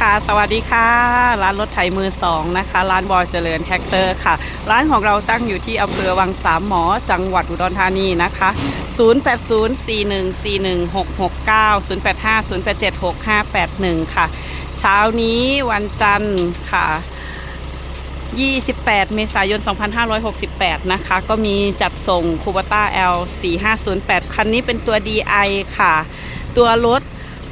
ค่ะ สวัสดีค่ะ ร้านรถไถมือสองนะคะ ร้านบอยเจริญแท็กเตอร์ค่ะ ร้านของเราตั้งอยู่ที่อำเภอวังสามหมอ จังหวัดอุดรธานีนะคะ 0804141669 0850876581 ค่ะ เช้านี้วันจันทร์ค่ะ 28 เมษายน 2568 นะคะ ก็มีจัดส่งคูบต้า L 4508คันนี้เป็นตัว DI ค่ะ ตัวรถ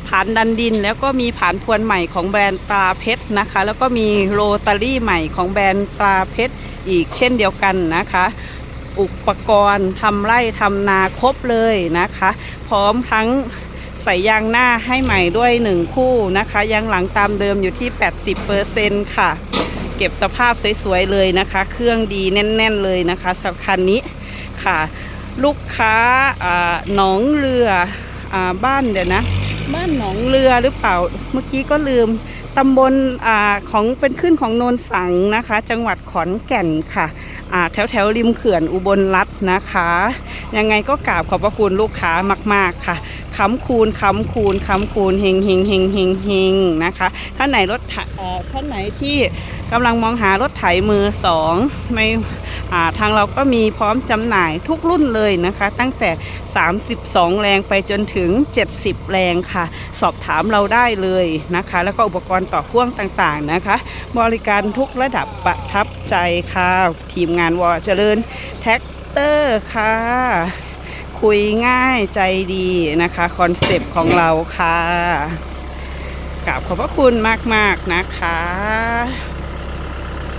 ผ่านดันดิน แล้วก็มีผ่านพวนใหม่ของแบรนด์ตราเพชรนะคะ แล้วก็มีโรตารี่ใหม่ของแบรนด์ตราเพชรอีกเช่นเดียวกันนะคะ อุปกรณ์ทำไร่ทำนาครบเลยนะคะ พร้อมทั้งใส่ยางหน้าให้ใหม่ด้วย 1 คู่นะคะ ยางหลังตามเดิมอยู่ที่ 80%ค่ะ เก็บสภาพสวยๆเลยนะคะ เครื่องดีแน่น ๆ เลยนะคะสำหรับคันนี้ค่ะ ลูกค้าหนองเรืออบ้านเดี๋ยวนะ บ้านหนองเรือหรือเปล่า เมื่อกี้ก็ลืมตำบลอของเป็นขึ้นของโนนสังนะคะ จังหวัดขอนแก่นค่ะแถวแถวริมเขื่อนอุบลรัฐนะคะ ยังไงก็กราบขอบพระคุณลูกค้ามาก ๆค่ะค้ำคูณค้ำคูณค้ำคูณเฮงเฮงเฮงเฮงเฮงนะคะ ท่านไหนรถท่านไหนที่กำลังมองหารถไถมือสองไม่ ทางเราก็มีพร้อมจำหน่ายทุกรุ่นเลยนะคะ ตั้งแต่ 32 แรงไปจนถึง 70 แรงค่ะ สอบถามเราได้เลยนะคะ แล้วก็อุปกรณ์ต่อพ่วงต่างๆนะคะ บริการทุกระดับประทับใจค่ะ ทีมงานวอเจริญแท็กเตอร์ค่ะ คุยง่ายใจดีนะคะ คอนเซปต์ของเราค่ะกราบขอบพระคุณมาก ๆ นะคะ